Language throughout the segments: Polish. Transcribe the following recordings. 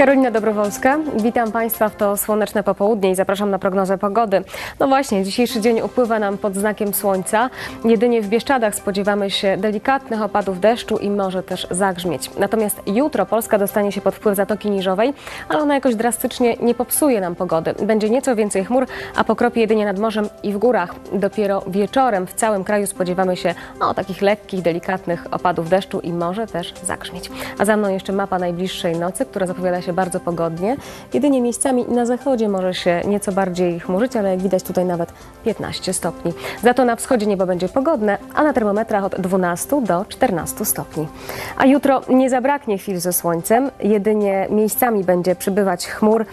Karolina Dobrowolska, witam Państwa w to słoneczne popołudnie i zapraszam na prognozę pogody. No właśnie, dzisiejszy dzień upływa nam pod znakiem słońca. Jedynie w Bieszczadach spodziewamy się delikatnych opadów deszczu i może też zagrzmieć. Natomiast jutro Polska dostanie się pod wpływ Zatoki Niżowej, ale ona jakoś drastycznie nie popsuje nam pogody. Będzie nieco więcej chmur, a pokropie jedynie nad morzem i w górach. Dopiero wieczorem w całym kraju spodziewamy się no, takich lekkich, delikatnych opadów deszczu i może też zagrzmieć. A za mną jeszcze mapa najbliższej nocy, która zapowiada się bardzo pogodnie. Jedynie miejscami na zachodzie może się nieco bardziej chmurzyć, ale jak widać tutaj nawet 15 stopni. Za to na wschodzie niebo będzie pogodne, a na termometrach od 12 do 14 stopni. A jutro nie zabraknie chwil ze słońcem, jedynie miejscami będzie przybywać chmur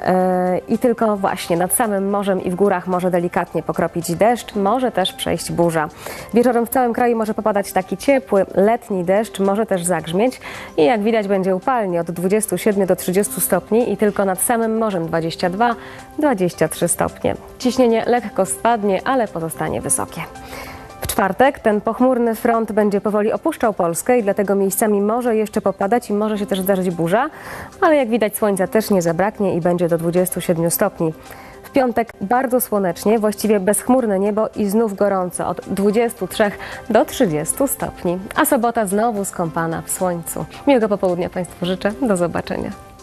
e, i tylko właśnie nad samym morzem i w górach może delikatnie pokropić deszcz, może też przejść burza. Wieczorem w całym kraju może popadać taki ciepły, letni deszcz, może też zagrzmieć i jak widać będzie upalnie od 27 do 30 stopni i tylko nad samym morzem 22-23 stopnie. Ciśnienie lekko spadnie, ale pozostanie wysokie. W czwartek ten pochmurny front będzie powoli opuszczał Polskę i dlatego miejscami może jeszcze popadać i może się też zdarzyć burza, ale jak widać słońca też nie zabraknie i będzie do 27 stopni. W piątek bardzo słonecznie, właściwie bezchmurne niebo i znów gorąco od 23 do 30 stopni, a sobota znowu skąpana w słońcu. Miłego popołudnia Państwu życzę, do zobaczenia.